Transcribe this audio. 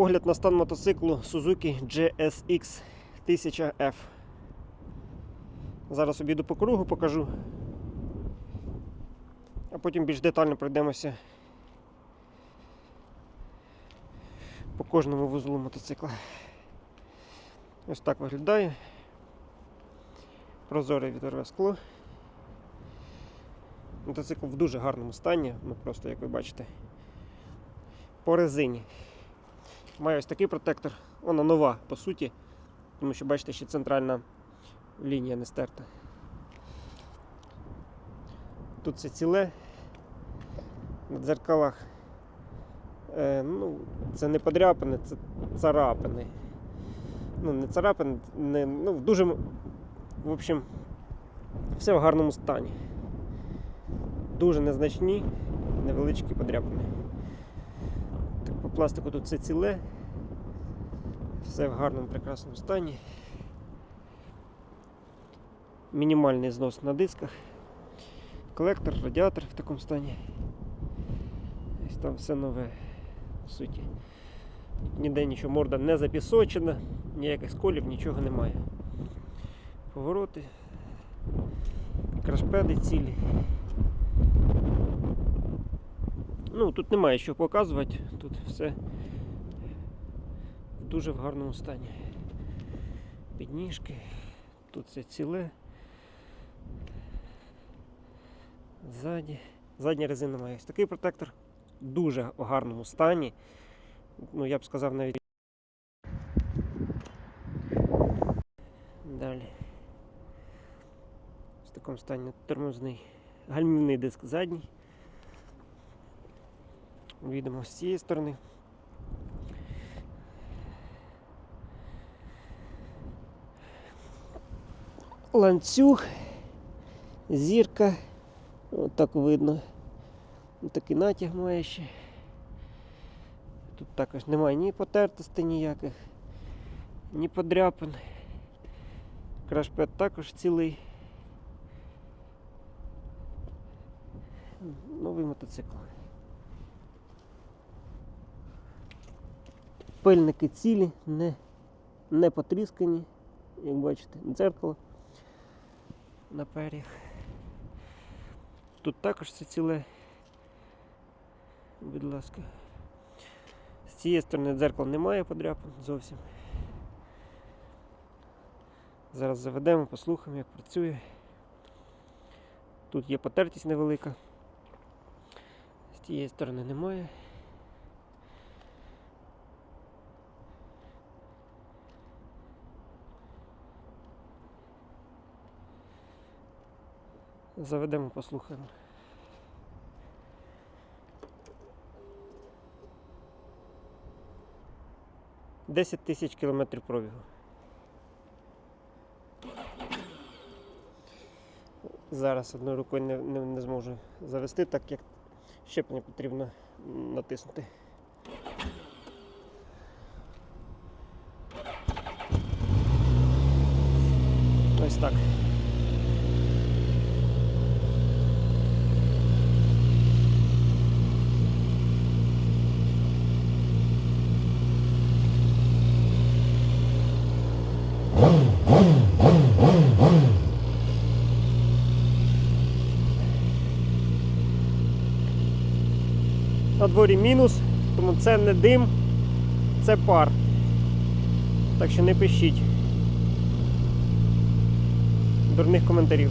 Огляд на стан мотоциклу Suzuki GSX 1000F. Зараз обіду по кругу покажу. А потім більш детально пройдемося по кожному вузлу мотоцикла. Ось так виглядає. Прозоре вітрове скло. Мотоцикл в дуже гарному стані, ну просто як ви бачите. По резині. Має ось такий протектор. Вона нова, по суті, тому що бачите, ще центральна лінія не стерта. Тут все ціле. На дзеркалах. Е, ну, це не подряпини, це царапини. Ну, не царапини, не, ну, дуже. В общем, все в гарному стані. Дуже незначні, невеличкі подряпини. Так, по пластику тут все ціле. Все в гарному прекрасному стані. Мінімальний знос на дисках. Колектор, радіатор в такому стані. Ось там все нове, по суті. Ніде нічого морда не запісочена, ніяких сколів, нічого немає. Повороти, крашпеди цілі. Ну, тут немає що показувати, тут все в дуже в гарному стані. Підніжки, тут все ціле. Ззаді. Задня резина має ось такий протектор. Дуже в гарному стані. Ну, я б сказав навіть. Далі. В такому стані тормозний. Гальмівний диск задній. Відомо з цієї сторони. Ланцюг, зірка, отак видно. Такий натяг має ще. Тут також немає ні потертостей ніяких, ні подряпин. Крашпет також цілий. Новий мотоцикл. Пильники цілі, не, не потріскані, як бачите, дзеркало на пер'ях. Тут також все ціле. Будь ласка. З цієї сторони дзеркала немає подряпин зовсім. Зараз заведемо, послухаємо, як працює. Тут є потертість невелика. З тієї сторони немає. Заведемо, послухаємо. Десять тисяч кілометрів пробігу. Зараз одною рукою не, не, не зможу завести, так як щеплення потрібно натиснути. Ось так. На дворі мінус, тому це не дим, це пар. Так що не пишіть. Дурних коментарів.